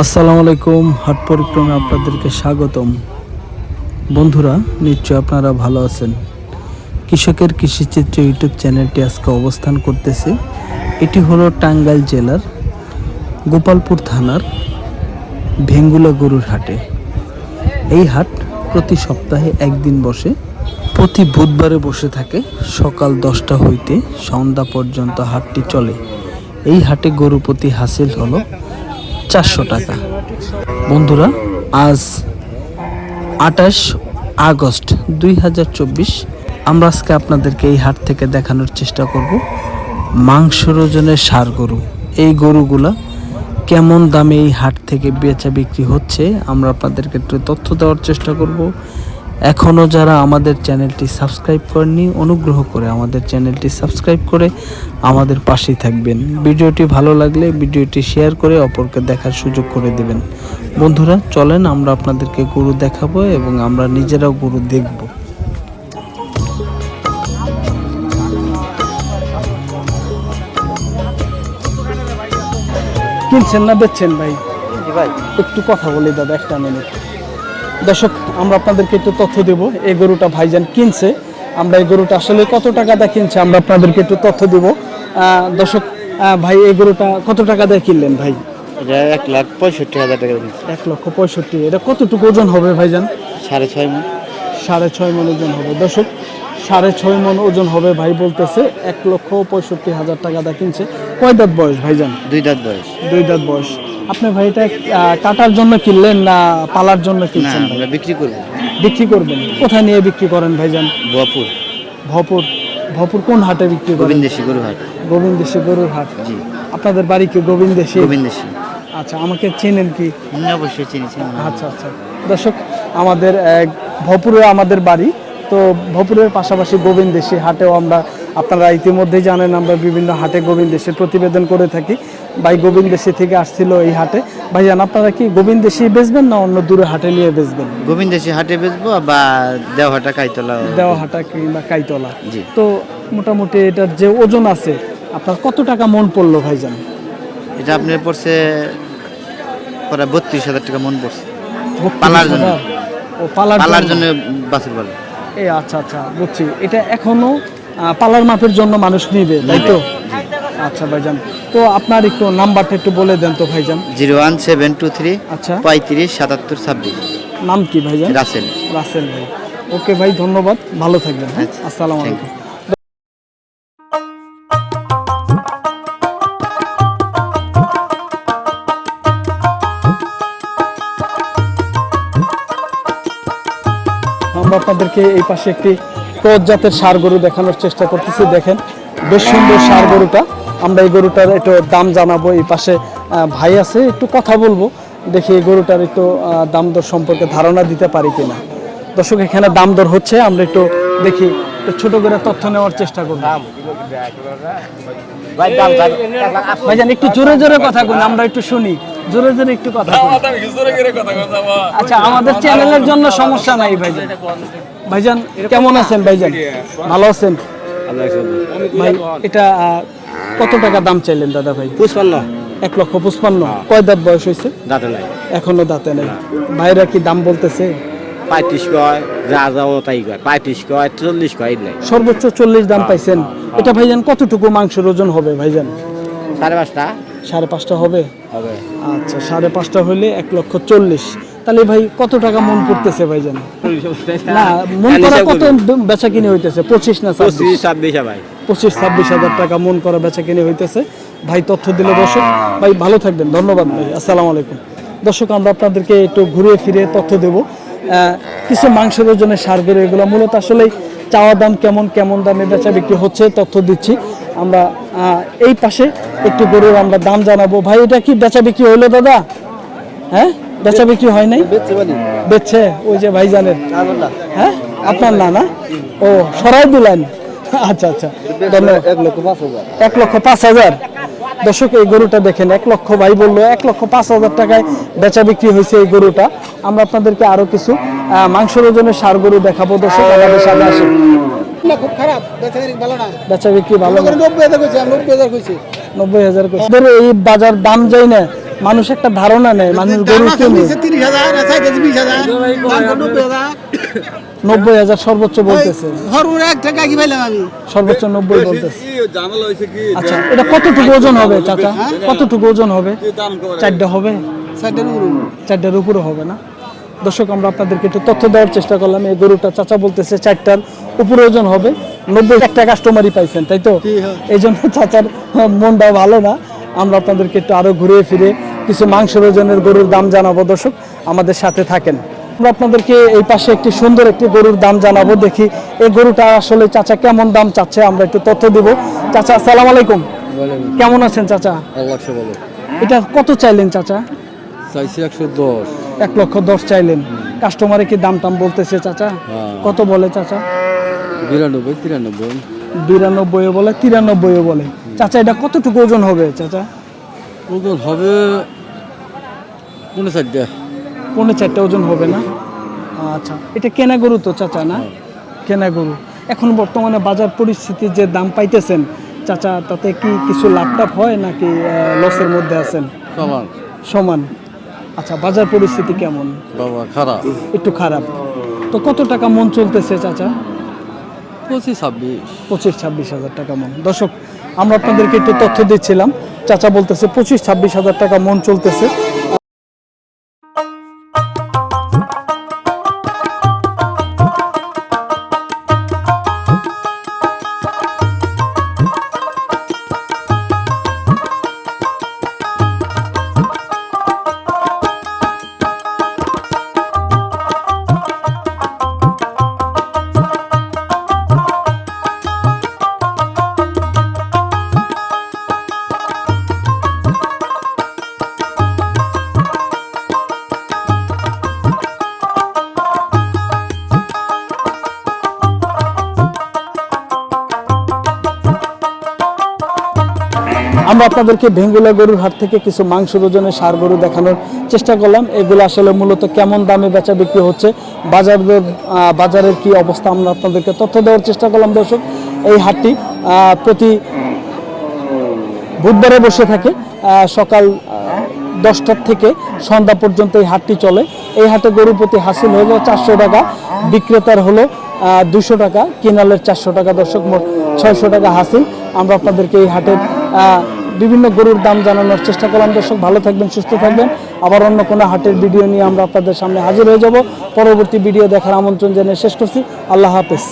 আসসালামু আলাইকুম, হাট পরিক্রমে আপনাদেরকে স্বাগতম। বন্ধুরা নিশ্চয় আপনারা ভালো আছেন। কৃষকের কৃষিচিত্র ইউটিউব চ্যানেলটি আজকে অবস্থান করতেছে। এটি হলো টাঙ্গাইল জেলার গোপালপুর থানার ভেঙ্গুলা গরুর হাটে। এই হাট প্রতি সপ্তাহে একদিন বসে, প্রতি বুধবারে বসে থাকে। সকাল দশটা হইতে সন্ধ্যা পর্যন্ত হাটটি চলে। এই হাটে গরু প্রতি হাসিল হলো চারশো টাকা। বন্ধুরা, আজ আঠাশ আগস্ট দুই হাজার চব্বিশ। আমরা আজকে আপনাদেরকে এই হাট থেকে দেখানোর চেষ্টা করব মাংসর ওজনের সার গরু। এই গরুগুলা কেমন দামে এই হাট থেকে বেচা বিক্রি হচ্ছে, আমরা আপনাদেরকে একটু তথ্য দেওয়ার চেষ্টা করব। এখনও যারা আমাদের চ্যানেলটি সাবস্ক্রাইব করেননি অনুগ্রহ করে আমাদের চ্যানেলটি সাবস্ক্রাইব করে আমাদের পাশেই থাকবেন। ভিডিওটি ভালো লাগলে ভিডিওটি শেয়ার করে অপরকে দেখার সুযোগ করে দেবেন। বন্ধুরা চলেন আমরা আপনাদেরকে গরু দেখাবো এবং আমরা নিজেরাও গরু দেখব। কিনছেন না বেচছেন ভাই? ভাই। একটু কথা বলি দাদা একটা মিনিট। দর্শক আমরা আপনাদেরকে একটু তথ্য দেব। এই গরুটা ভাইজান কিনছে। আমরা এই গরুটা আসলে কত টাকা দিয়ে কিনছে আমরা আপনাদেরকে একটু তথ্য দেব। দর্শক ভাই এই গরুটা কত টাকা দিয়ে কিনলেন ভাই? এটা এক লাখ পঁয়ষট্টি হাজার টাকা এক লক্ষ পঁয়ষট্টি। এটা কতটুকু ওজন হবে ভাইজান? সাড়ে ছয় মন। সাড়ে ছয় মন ওজন হবে। দর্শক সাড়ে ছয় মন ওজন হবে ভাই বলতেছে এক লক্ষ পঁয়ষট্টি হাজার টাকা দিয়ে কিনছে। কয় দাঁত বয়স ভাইজান? দুই দাঁত বয়স। দুই দাঁত বয়স। আপনি ভাই এটা কাটার জন্য কিনলেন না পালার জন্য কিনছেন ভাই? আমরা বিক্রি করব। বিক্রি করবেন। কোথায় নিয়ে বিক্রি করেন ভাইজান? বোয়াপুর ভপুর। ভপুর কোন হাটে বিক্রি করেন? গোবিন্দেশি গরুহাট গোবিন্দেশী গরুর হাট। জি। আপনাদের বাড়ি কি গোবিন্দেশী গোবিন্দেশি আচ্ছা আমাকে চেনেন কি? অবশ্যই চিনিছি আচ্ছা আচ্ছা। দর্শক আমাদের এক, ভপুরে আমাদের বাড়ি। তো ভপুরের পাশাপাশি গোবিন্দেশী হাটেও আমরা আপনারা ইতিমধ্যেই জানেন আমরা বিভিন্ন হাটে গোবিন্দেশীর প্রতিবেদন করে থাকি। ভাই গোবিন্দেশী থেকে আসছিল এই হাটে। ভাইজান আপনারা কি গোবিন্দেশী বেচবেন না অন্য দূরে হাটে নিয়ে বেচবেন? গোবিন্দেশি হাটে বেচবো বা দেওহাটা কাইতলা? দেওয়া হাটা কিংবা কাইতলা। জি। তো মোটামুটি এটার যে ওজন আছে আপনার কত টাকা মন পড়ল ভাইজান? এটা আপনার পড়ছে প্রায় বত্রিশ হাজার টাকা মন পড়ছে। পালার জন্য। ও পালার পালার জন্য? বাছুর পালে। এই আচ্ছা আচ্ছা বুঝছি। এটা এখনও আহ, পালার মাপের জন্য মানুষ নিবে তাই তো? আচ্ছা ভাইজান। তো আপনার একটু নাম্বারটা একটু বলে দেন তো ভাইজান। Zero one seven two three আচ্ছা। পঁয়ত্রিশ সাতাত্তর ছাব্বিশ। নাম কি ভাইজান? রাসেল। রাসেল ভাই। ওকে ভাই ধন্যবাদ। ভালো থাকবেন হ্যাঁ? আচ্ছা, আসসালামু আলাইকুম। আমরা আপনাদেরকে এই পাশে একটি ক্রস জাতের সার গরু দেখানোর চেষ্টা করতেছি। দেখেন বেশ সুন্দর সার গরুটা। আমরা এই গরুটার একটু দাম জানাব এই পাশে আহ, ভাই আছে একটু কথা বলব দেখি এই গরুটার একটু আহ, দাম দর সম্পর্কে ধারণা দিতে পারি কিনা। দর্শক এখানে দাম দর হচ্ছে আমরা একটু দেখি একটু ছোট করে তথ্য নেওয়ার চেষ্টা করব। ভাইজান একটু জোরে জোরে কথা বলুন আমরা একটু শুনি। জোরে জোরে একটু কথা আচ্ছা আমাদের চ্যানেলের জন্য সমস্যা নাই ভাইজান ভাইজান কেমন আছেন ভাইজান ভালো আছেন? ভাই এটা কত টাকা দাম চাইলেন দাদা ভাই? পুষ্পান্ন এক লক্ষ পঁচপান্ন। কয় দাঁত বয়স হয়েছে? দাঁতে নাই। এখনও দাঁতে নেই। ভাইরা কি দাম বলতেছে? পঁয়ত্রিশ কয় যা যাও তাই কয়। পঁয়ত্রিশ কয় চল্লিশ কয় নাই। সর্বোচ্চ চল্লিশ দাম পাইছেন। এটা ভাইজান কতটুকু মাংসের ওজন হবে ভাইজান? সাড়ে পাঁচটা। সাড়ে পাঁচটা হবে? হবে। আচ্ছা সাড়ে পাঁচটা হইলে এক লক্ষ চল্লিশ। তাহলে ভাই কত টাকা মন পড়তেছে ভাইজান? না মন করা কত বেচা কিনে হইতেছে? পঁচিশ না ছাব্বিশ? ছাব্বিশ ভাই। পঁচিশ ছাব্বিশ হাজার টাকা মন করা বেচা কিনে হইতেছে। ভাই তথ্য দিলে দর্শক ভাই ভালো থাকবেন। ধন্যবাদ ভাই। আসসালামু আলাইকুম। দর্শক আমরা আপনাদেরকে একটু ঘুরিয়ে ফিরে তথ্য দেব। আহ, কিছু মাংসের ওজনের সার গরু এগুলো মূলত আসলে চাওয়া দাম কেমন কেমন দামে বেচা বিক্রি হচ্ছে তথ্য দিচ্ছি। আমরা আহ, এই পাশে একটু গরুর আমরা দাম জানাব। ভাই এটা কি বেচা বিক্রি হইল দাদা? হ্যাঁ? বেচা বিক্রি হয় নাই? বেচছে ওই যে ভাই জানেন হ্যাঁ? আপনার না না ও সরাই দিলেন। আচ্ছা আচ্ছা। এক লক্ষ পাঁচ হাজার। এক লক্ষ পাঁচ হাজার। দর্শক এই গরুটা দেখেন এক লক্ষ ভাই বলল এক লক্ষ পাঁচ হাজার টাকায় বেচা বিক্রি হয়েছে এই গরুটা। আমরা আপনাদেরকে আরও কিছু মাংসের ওজনের সার গরু দেখাবো। দর্শক আমাদের সাথে আসেন। খুব খারাপ। ভালো না। বেচা বিক্রি ভালো নব্বই হাজার কইছে নব্বই হাজার কইছে। নব্বই হাজার করে। ওদের এই বাজার দাম যাই না মানুষ একটা ধারণা নেয় মানুষ গরু দাম আছে কেনে। নিচে তিরিশ হাজার বিশ হাজার। দাম তো নব্বই হাজার সর্বোচ্চ বলতেছে। হরুর এক টাকা কি পাইলাম আমি। সর্বোচ্চ নব্বই বলতেছে। ঝামেলা হয়েছে কি? আচ্ছা এটা কতটুকু ওজন হবে চাচা? কতটুকু ওজন হবে? চারটা হবে? চারটার উপরে। হবে না? দর্শক আমরা আপনাদেরকে একটু তথ্য দেওয়ার চেষ্টা করলাম। এই গরুটা চাচা বলতেছে চারটার উপরে ওজন হবে। নব্বই একটা কাস্টমারই পাইছেন তাই তো? এই জন্য চাচার মনটা ভালো না। আমরা আপনাদেরকে একটু আরও ঘুরে ফিরে কিছু মাংসের ওজনের গরুর দাম জানাব। দর্শক আমাদের সাথে থাকেন। আমরা আপনাদেরকে এই পাশে একটি সুন্দর একটি গরুর দাম জানাব দেখি এই গরুটা আসলে চাচা কেমন দাম চাচ্ছে আমরা একটু তথ্য দিব। চাচা আসসালামু আলাইকুম। কেমন আছেন চাচা? এটা কত চাইলেন চাচা? চাইছি একশো দশ। এক লক্ষ দশ চাইলেন। কাস্টমারে কি দাম টাম বলতেছে চাচা? হ্যাঁ। কত বলে চাচা? বিরানব্বই তিরানব্বই। বিরানব্বই বলে তিরানব্বই বলে। চাচা এটা কতটুকু ওজন হবে চাচা? ওজন হবে পনেরো চারটা ওজন হবে না। আচ্ছা। এটা কেনা গরু তো চাচা না? কেনা গরু। এখন বর্তমানে বাজার পরিস্থিতির যে দাম পাইতেছেন চাচা তাতে কি কিছু লাভ টাভ হয় নাকি লসের মধ্যে আছেন? সমান। সমান। আচ্ছা বাজার পরিস্থিতি কেমন? বাবা খারাপ। একটু খারাপ। তো কত টাকা মন চলতেছে চাচা? পঁচিশ ছাব্বিশ। পঁচিশ ছাব্বিশ হাজার টাকা মন। দর্শক আমরা আপনাদেরকে একটু তথ্য দিচ্ছিলাম। চাচা বলতেছে পঁচিশ ছাব্বিশ হাজার টাকা মন চলতেছে। আমরা আপনাদেরকে ভেঙ্গুলা গরুর হাট থেকে কিছু মাংস ওজনের সার গরু দেখানোর চেষ্টা করলাম। এগুলো আসলে মূলত কেমন দামে বেচা বিক্রি হচ্ছে, বাজার বাজারের কি অবস্থা আমরা আপনাদেরকে তথ্য দেওয়ার চেষ্টা করলাম দর্শক। এই হাটটি প্রতি বুধবারে বসে থাকে সকাল দশটার থেকে সন্ধ্যা পর্যন্ত এই হাটটি চলে। এই হাটে গরু প্রতি হাসিল হলো চারশো টাকা, বিক্রেতার হলো দুশো টাকা, কেনালের চারশো টাকা, দর্শক মোট ছয়শো টাকা হাসিল। আমরা আপনাদেরকে এই হাটের বিভিন্ন গরুর দাম জানানোর চেষ্টা করলাম। দর্শক, ভালো থাকবেন, সুস্থ থাকবেন। আবার অন্য কোনো হাটের ভিডিও নিয়ে আমরা আপনাদের সামনে হাজির হয়ে যাব। পরবর্তী ভিডিও দেখার আমন্ত্রণ জানিয়ে শেষ করছি। আল্লাহ হাফেজ।